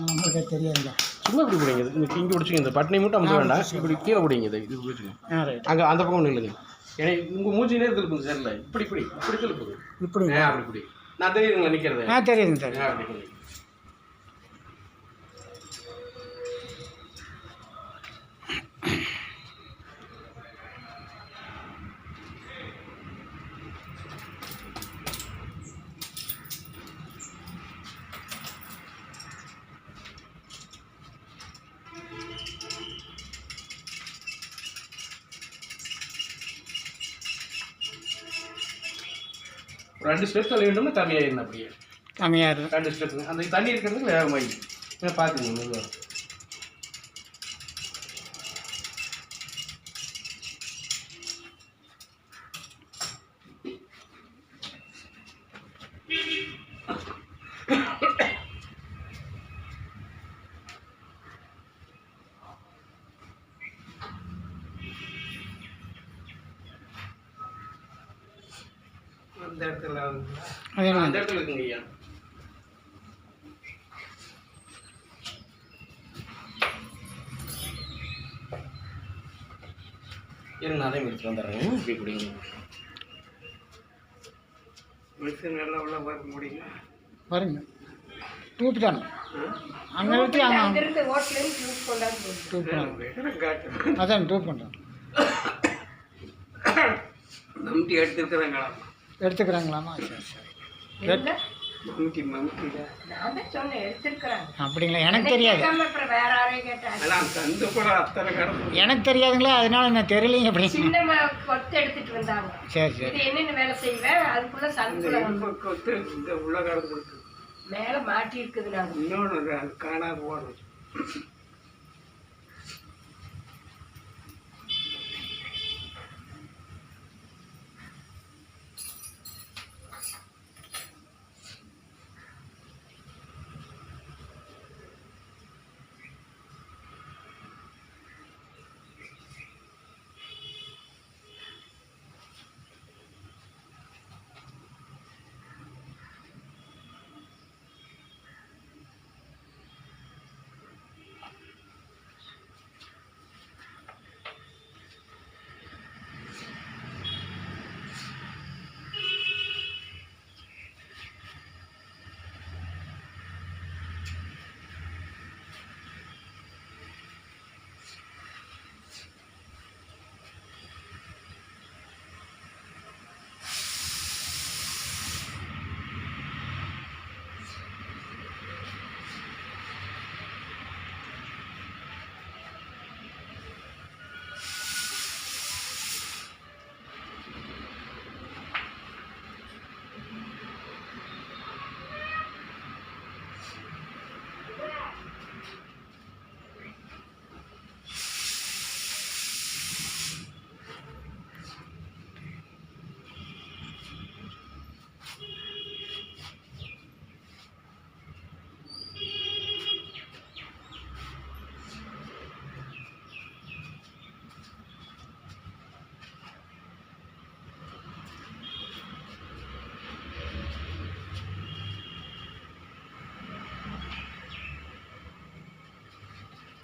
நம்மளுக்கு தெரியாதுங்க. சும்மா இப்படி பிடிங்க இது இங்கே இங்கே பிடிச்சிங்க இந்த பட்டனை மட்டும் அமுக்க வேண்டாம். இப்படி கீழே பிடிங்க இது இது பிடிச்சிங்க அங்கே அந்த பக்கம் நில்லுங்க ஏன்னா உங்கள் மூஞ்சி நேரம் திருப்புங்க சரில இப்படி இப்படி இப்படி திருப்புது இப்படி அப்படி இப்படி நான் தெரியுதுங்களா நிற்கிறது ஆ தெரியுதுங்க ஆ அப்படி ரெண்டு ஸ்டெப் தள்ளி வேண்டும்னா தண்ணியாயிருந்தேன் அப்படியே. கம்மியாக இருக்கும் ரெண்டு ஸ்டெப். அந்த தண்ணி இருக்கிறதுக்கு ஏன்னா பார்த்துங்க அந்த இடத்துல அந்த இடத்துல இருக்குங்க ஐயா இருங்க நான் அதே எடுத்துட்டு வந்துடுறேங்க இப்படி குடிங்க மெடிசன் எல்லாம் உள்ள வர முடியுங்க பாருங்க டூப் தானே அங்கே ஊற்றி அதான் டூப் பண்ணுறோம் நம்பி எடுத்துருக்குறாங்களா எடுத்துக்கிறாங்களாமா? சரி சரி. அப்படிங்களா? எனக்கு தெரியாது. எனக்கு தெரியாதுங்களா? அதனால நான் தெரியலைங்க கொத்து எடுத்துட்டு வந்தாங்க. சரி என்னென்ன வேலை செய்வேன்? அதுக்குள்ள கொத்து இந்த உள்ள கடந்து மேல மாட்டி இருக்குது நாங்க இன்னொன்று காணாத போகணும்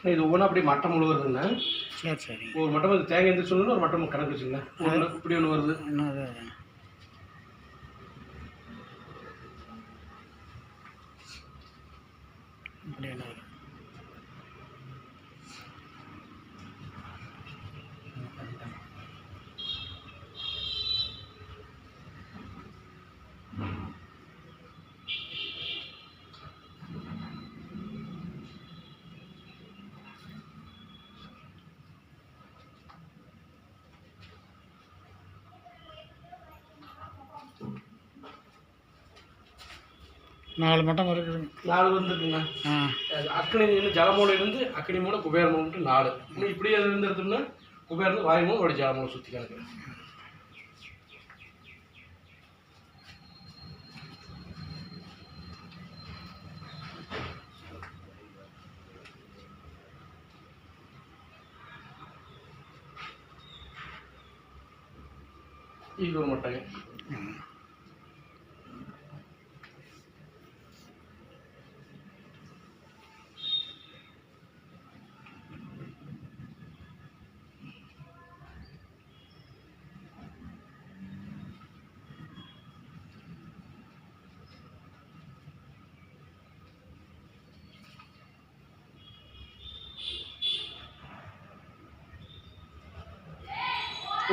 இது ஒவ்வொன்றும் அப்படியே மட்டம் முழுவதுங்கண்ணா சரி சரி. ஒரு மட்டம் வந்து தேங்காய் எந்திரிச்சு ஒரு மட்டம் கணக்கு வச்சுங்களா ஒன்று இப்படி ஒன்று வருது இன்னும் அது இப்படி என்ன வரும்? நாலு மட்டம் இருக்குதுங்க. நாலு வந்துருக்குண்ணா ஆ. அது அக்கனி மூலம் குபேர மூலம் நாலு. இன்னும் இப்படியே இருந்து எடுத்தோம்னா குபேரம் வாயு மூலம் ஒரு ஜலமூலம் சுற்றி கணக்கு இது ஒரு மட்டைங்க.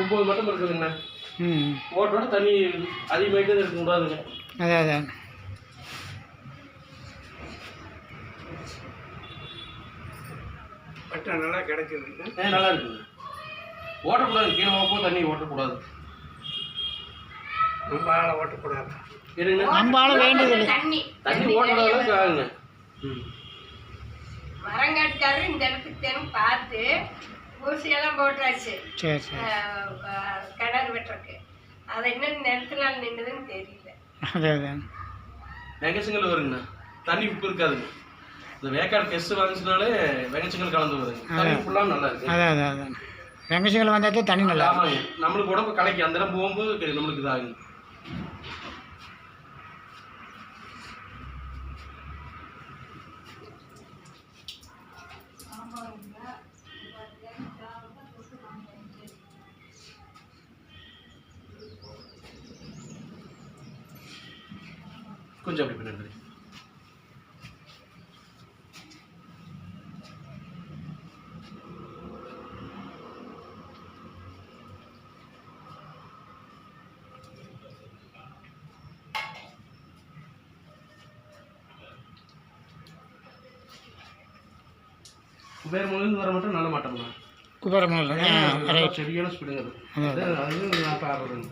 ஒம்பது மட்டும் இருக்குதுங்கண்ணா. ம். ஓட்டோட தண்ணி அதிகமாகிட்டே இருக்கக்கூடாதுங்க அதான் அதான் பட்டா நல்லா கிடைக்குது ஏ நல்லா இருக்குங்க ஓட்டக்கூடாது கீழே போக தண்ணி ஓட்டக்கூடாது ரொம்ப ஆளை ஓட்டக்கூடாது நம்ம ஆள தண்ணி தண்ணி ஓட்டுற அளவுக்கு ஆகுங்க. ம். மரங்காட்டுக்காரரு இந்த இடத்துக்கு தேனும் பார்த்து ஊசியெல்லாம் போட்டாச்சு. சரி சரி. கிணறு வெட்டுறக்கு அதை இன்னும் நிலத்தினால நின்றுதுன்னு தெரியல. அதான் அதான் வெங்கச்சங்கல் வருங்கண்ணா. தண்ணி உப்பு இருக்காதுங்க. இந்த வேக்காடு டெஸ்ட் வாங்கிச்சினாலே வெங்கச்சங்கல் கலந்து வருதுங்க தண்ணி ஃபுல்லாக நல்லா இருக்கு. அதான் அதான் அதான் வெங்கசிங்களை வந்தால் தண்ணி நல்லா. ஆமாங்க. நம்மளுக்கு உடம்பு கலைக்கு அந்த இடம் போகும்போது நம்மளுக்கு இதாகுங்க கொஞ்சம் அப்படி வேறு மொழிந்து வர மட்டும் நல்ல மாட்டோம்ண்ணா குபேரமலை ஆ ரைட் சரியான ஸ்பீடுங்க அது. அது நான் பாடுறேங்க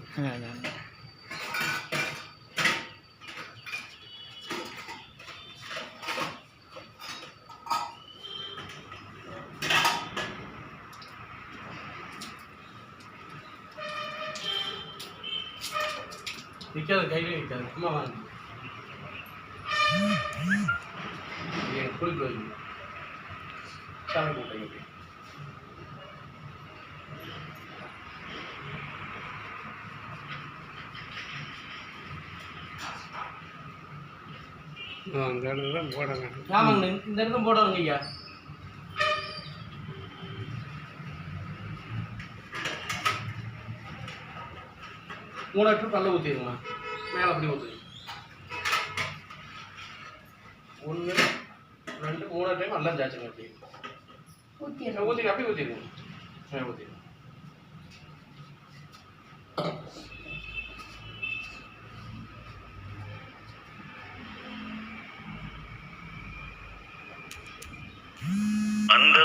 நிற்காது கையிலே நிற்காது அம்மா வாங்க. குளிக்க வைக்கணும் சாமி கூப்பிட்டீங்க அந்த இடத்துல தான் ஆமாங்க இந்த இடத்துல போடுவாங்க ஐயா. மூணு லிட்டர் கல்ல ஊற்றிடுங்கம்மா மேலே அப்படி ஊற்றுங்க ஒன்று ரெண்டு மூணு டைம் நல்லா ஜாச்சுங்க அப்படி ஊற்றிடுறோம் ஊற்றிங்க அப்படியே ஊற்றிடுங்க மேலே ஊற்றிடுங்க அந்த